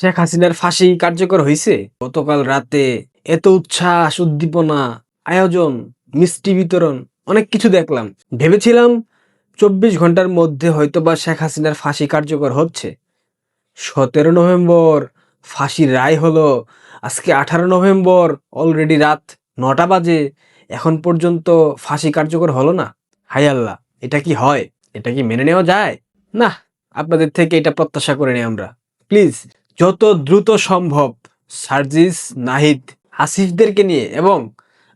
শেখ হাসিনার ফাঁসি কার্যকর হয়েছে গতকাল রাতে এত উচ্ছ্বাস, উদ্দীপনা, আয়োজন, মিষ্টি বিতরণ, অনেক কিছু দেখলাম। ভেবেছিলাম চব্বিশ ঘণ্টার মধ্যে হয়তোবা শেখ হাসিনার ফাঁসি কার্যকর হচ্ছে। সতেরো নভেম্বর, ফাঁসির রায় হলো, আজকে আঠারো নভেম্বর, অলরেডি রাত নটা বাজে, এখন পর্যন্ত ফাঁসি কার্যকর হলো না। হাই আল্লাহ, এটা কি হয়? এটা কি মেনে নেওয়া যায়? না আপনাদের থেকে এটা প্রত্যাশা করে নিই আমরা। প্লিজ যত দ্রুত সম্ভব সার্জিস, নাহিদ, আসিফদেরকে নিয়ে এবং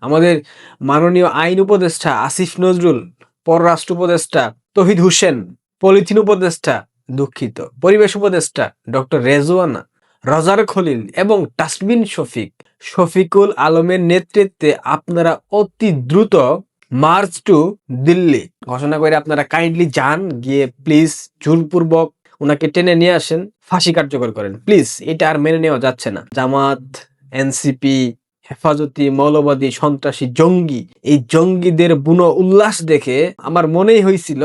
আমাদের মাননীয় আইন উপদেষ্টা আসিফ নজরুল, পররাষ্ট্র উপদেষ্টা তহিদ হোসেন, পলিথিন উপদেষ্টা দুঃখিত, পরিবেশ উপদেষ্টা ডক্টর রেজওয়ানা, রজার খলিল এবং টাসমিন শফিক, শফিকুল আলমের নেতৃত্বে আপনারা অতি দ্রুত মার্চ টু দিল্লি। ঘোষণা করে আপনারা কাইন্ডলি যান, গিয়ে প্লিজ জোরপূর্বক ওনাকে টেনে নিয়ে আসেন, ফাঁসি কার্যকর করেন। প্লিজ, এটা আর মেনে নেওয়া যাচ্ছে না। জামাত, এনসিপি, হেফাজতি, মৌলবাদী, সন্ত্রাসী, জঙ্গি, এই জঙ্গিদের বুনো উল্লাস দেখে আমার মনেই হয়েছিল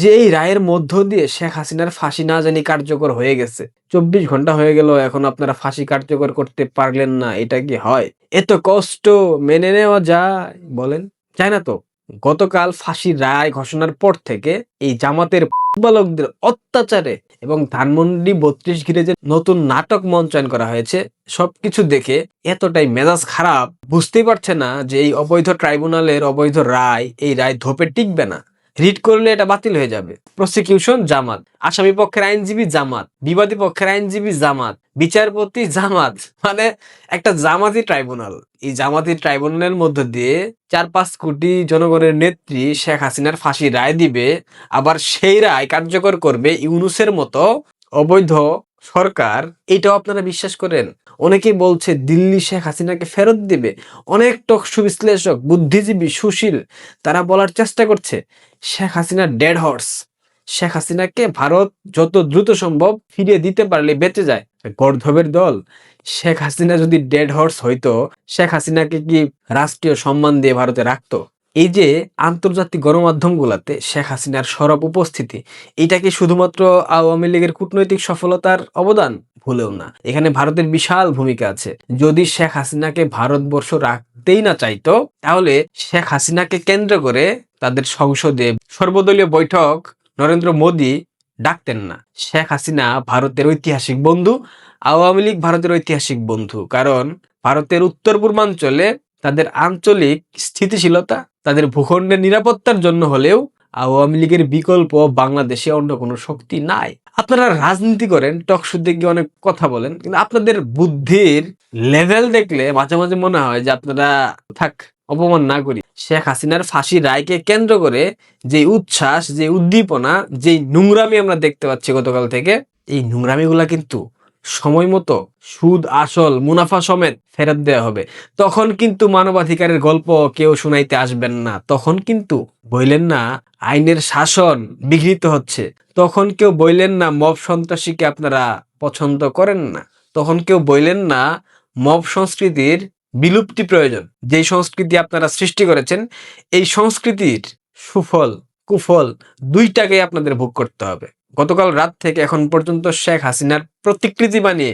যে এই রায়ের মধ্য দিয়ে শেখ হাসিনার ফাঁসি না জানি কার্যকর হয়ে গেছে। চব্বিশ ঘণ্টা হয়ে গেল, এখন আপনারা ফাঁসি কার্যকর করতে পারলেন না, এটা কি হয়? এত কষ্ট, মেনে নেওয়া যায়, বলেন? যায় না তো? গতকাল ফাঁসির রায় ঘোষণার পর থেকে এই জামাতের বালকদের অত্যাচারে এবং ধানমন্ডি বত্রিশ ঘিরে যে নতুন নাটক মঞ্চায়ন করা হয়েছে, সবকিছু দেখে এতটাই মেজাজ খারাপ, বুঝতেই পারছে না যে এই অবৈধ ট্রাইব্যুনালের অবৈধ রায়, এই রায় ধোপে টিকবে না। রিট করলে এটা বাতিল হয়ে যাবে। প্রসিকিউশন জামাত। আসামি পক্ষের আইনজীবী জামাত। বিবাদী পক্ষের আইনজীবী জামাত। বিচারপতি জামাত। মানে একটা জামাতি ট্রাইব্যুনাল। এই জামাতি ট্রাইব্যুনালের মধ্য দিয়ে চার পাঁচ কোটি জনগণের নেত্রী শেখ হাসিনার ফাঁসি রায় দিবে। আবার সেই রায় কার্যকর করবে ইউনুসের মতো অবৈধ সরকার, এটাও আপনারা বিশ্বাস করেন? অনেকেই বলছে দিল্লি শেখ হাসিনাকে ফেরত দিবে। অনেক টকশু বিশ্লেষক, বুদ্ধিজীবী, সুশীল, তারা বলার চেষ্টা করছে, শেখ হাসিনা ডেড হর্স। শেখ হাসিনাকে ভারত যত দ্রুত সম্ভব ফিরিয়ে দিতে পারলে বেঁচে যায়। গর্ধবের দল, শেখ হাসিনা যদি ডেড হর্স হইতো, শেখ হাসিনাকে কি রাষ্ট্রীয় সম্মান দিয়ে ভারতে রাখতো? এই যে আন্তর্জাতিক গণমাধ্যমগুলোতে শেখ হাসিনার সরব উপস্থিতি এটা কি শুধুমাত্র আওয়ামী লীগের কূটনৈতিক সফলতার অবদান ভুলেও না, এখানে ভারতের বিশাল ভূমিকা আছে। যদি শেখ হাসিনাকে ভারতবর্ষ রাখতেই না চাইতো, তাহলে শেখ হাসিনাকে কেন্দ্র করে তাদের সংসদে সর্বদলীয় বৈঠক নরেন্দ্র মোদী ডাকতেন না। শেখ হাসিনা ভারতের ঐতিহাসিক বন্ধু, আওয়ামী লীগ ভারতের ঐতিহাসিক বন্ধু। কারণ ভারতের উত্তর পূর্বাঞ্চলে তাদের আঞ্চলিক স্থিতিশীলতা, তাদের ভূখণ্ডের নিরাপত্তার জন্য হলেও আওয়ামী লীগের বিকল্প বাংলাদেশে অন্য কোনো শক্তি নাই। আপনারা রাজনীতি করেন টকশুতে গিয়ে অনেক কথা বলেন, কিন্তু আপনাদের বুদ্ধির লেভেল দেখলে মাঝে মাঝে মনে হয় যে আপনারা থাক, অপমান না করি। শেখ হাসিনার ফাঁসি রায়কে কেন্দ্র করে যে উচ্ছ্বাস, যে উদ্দীপনা যে নোংরামি আমরা দেখতে পাচ্ছি গতকাল থেকে, এই নোংরামিগুলা কিন্তু সময় মতো সুদ, আসল, মুনাফা সমেত ফেরত দেওয়া হবে। তখন কিন্তু মানবাধিকারের গল্প কেউ শুনাইতে আসবেন না। তখন কিন্তু বইলেন না, আইনের শাসন বিঘ্নিত হচ্ছে। তখন কেউ বইলেন না, মব সন্ত্রাসীকে আপনারা পছন্দ করেন না। তখন কেউ বইলেন না, মব সংস্কৃতির বিলুপ্তি প্রয়োজন। যেই সংস্কৃতি আপনারা সৃষ্টি করেছেন, এই সংস্কৃতির সুফল, কুফল দুইটাকে আপনাদের ভোগ করতে হবে। গতকাল রাত থেকে এখন পর্যন্ত শেখ হাসিনার প্রতিকৃতি বানিয়ে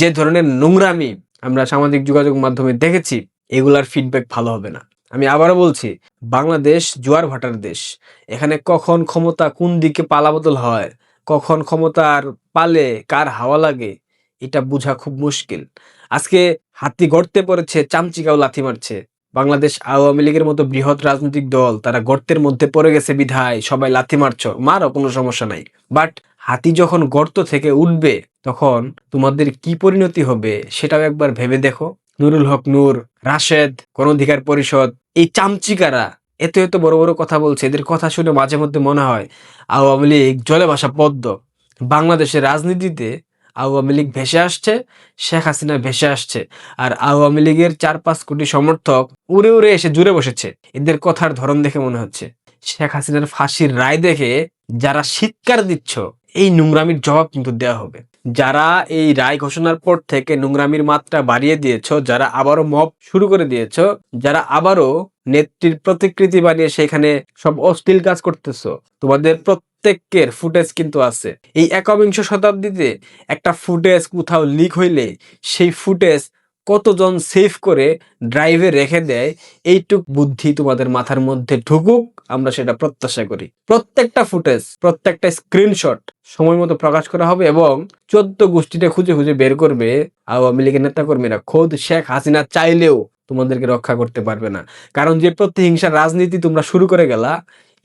যে ধরনের নোংরামি আমরা সামাজিক যোগাযোগ মাধ্যমে দেখেছি, এগুলার ফিডব্যাক ভালো হবে না। আমি আবারও বলছি, বাংলাদেশ জোয়ার ভাটার দেশ। এখানে কখন ক্ষমতা কোন দিকে পালাবদল হয়, কখন ক্ষমতার পালে কার হাওয়া লাগে, এটা বোঝা খুব মুশকিল। আজকে হাতি গর্তে পড়েছে, চামচিকাও লাথি মারছে। বাংলাদেশ আওয়ামী লীগের মতো বৃহৎ রাজনৈতিক দল তারা গর্তের মধ্যে পড়ে গেছে বিধায়, সবাই লাথি মারছো মারও কোনো সমস্যা নাই। বাট হাতি যখন গর্ত থেকে উঠবে, তখন তোমাদের কি পরিণতি হবে সেটাও একবার ভেবে দেখো। নুরুল হক নূর, রাশেদ গণ অধিকার পরিষদ, এই চামচিকারা এত এত বড় বড় কথা বলছে, এদের কথা শুনে মাঝে মধ্যে মনে হয় আওয়ামী লীগ জলে ভাসা পদ্ম। বাংলাদেশের রাজনীতিতে আওয়ামী লীগ ভেসে আসছে, শেখ হাসিনা ভেসে আসছে। আর আওয়ামী লীগের চার পাঁচ কোটি সমর্থক উড়ে উড়ে এসে জুড়ে বসেছে। এদের কথার ধরন দেখে মনে হচ্ছে। শেখ হাসিনার ফাঁসির রায় দেখে যারা চিৎকার দিচ্ছ, এই নোংরামির জবাব কিন্তু দেওয়া হবে। যারা এই রায় ঘোষণার পর থেকে নোংরামির মাত্রা বাড়িয়ে দিয়েছ, যারা আবারও মব শুরু করে দিয়েছ, যারা আবারও নেত্রীর প্রতিকৃতি বানিয়ে সেখানে সব অশ্লীল কাজ করতেছো, তোমাদের প্রত্যেকের ফুটেজ কিন্তু আছে। এই একবিংশ শতাব্দীতে একটা ফুটেজ কোথাও লিক হইলে সেই ফুটেজ কতজন সেভ করে ড্রাইভে রেখে দেয়, এইটুক বুদ্ধি তোমাদের মাথার মধ্যে ঢুকুক, আমরা সেটা প্রত্যাশা করি। প্রত্যেকটা ফুটেজ, প্রত্যেকটা স্ক্রিনশট সময় মতো প্রকাশ করা হবে এবং চোদ্দ গোষ্ঠীটা খুঁজে খুঁজে বের করবে আওয়ামী লীগের নেতাকর্মীরা। খোদ শেখ হাসিনা চাইলেও তোমাদেরকে রক্ষা করতে পারবে না। কারণ যে প্রতিহিংসার রাজনীতি তোমরা শুরু করে গেলা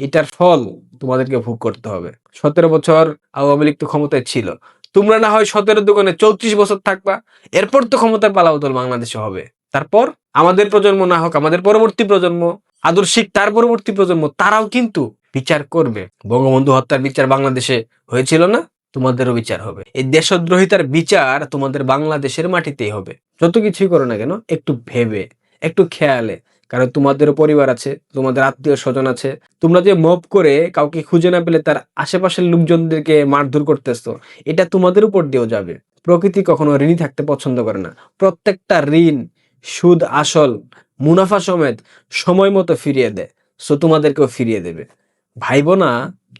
এটার ফল তোমাদেরকে ভোগ করতে হবে। সতেরো বছর আওয়ামী লীগ তো ক্ষমতায় ছিল। তোমরা না হয় সতেরো দোকানে চৌত্রিশ বছর থাকবা, এরপর তো ক্ষমতার পালাবদল বাংলাদেশে হবে। তারপর আমাদের প্রজন্ম না হোক, আমাদের পরবর্তী প্রজন্ম আদর্শিক তার পরবর্তী প্রজন্ম, তারাও কিন্তু বিচার করবে। বঙ্গবন্ধু হত্যার বিচার বাংলাদেশে হয়েছিল না? তোমাদেরও বিচার হবে। এই দেশদ্রোহিতার বিচার তোমাদের বাংলাদেশের মাটিতেই হবে। যত কিছুই করো না কেন, একটু ভেবে, একটু খেয়ালে কারণ তোমাদেরও পরিবার আছে, তোমাদের আত্মীয় স্বজন আছে। তোমরা যে মব করে কাউকে খুঁজে না পেলে তার আশেপাশের লোকজনদেরকে মারধর করতেছো, এটা তোমাদের উপর দিয়েও যাবে। প্রকৃতি কখনো ঋণী থাকতে পছন্দ করে না। প্রত্যেকটা ঋণ, সুদ, আসল, মুনাফা সমেত সময় মতো ফিরিয়ে দেয়, সো তোমাদেরকেও ফিরিয়ে দেবে। ভাইবো না,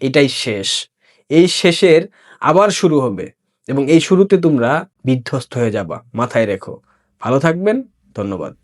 এটাই শেষ। এই শেষের আবার শুরু হবে এবং এই শুরুতে তোমরা বিধ্বস্ত হয়ে যাবা, মাথায় রেখো। ভালো থাকবেন, ধন্যবাদ।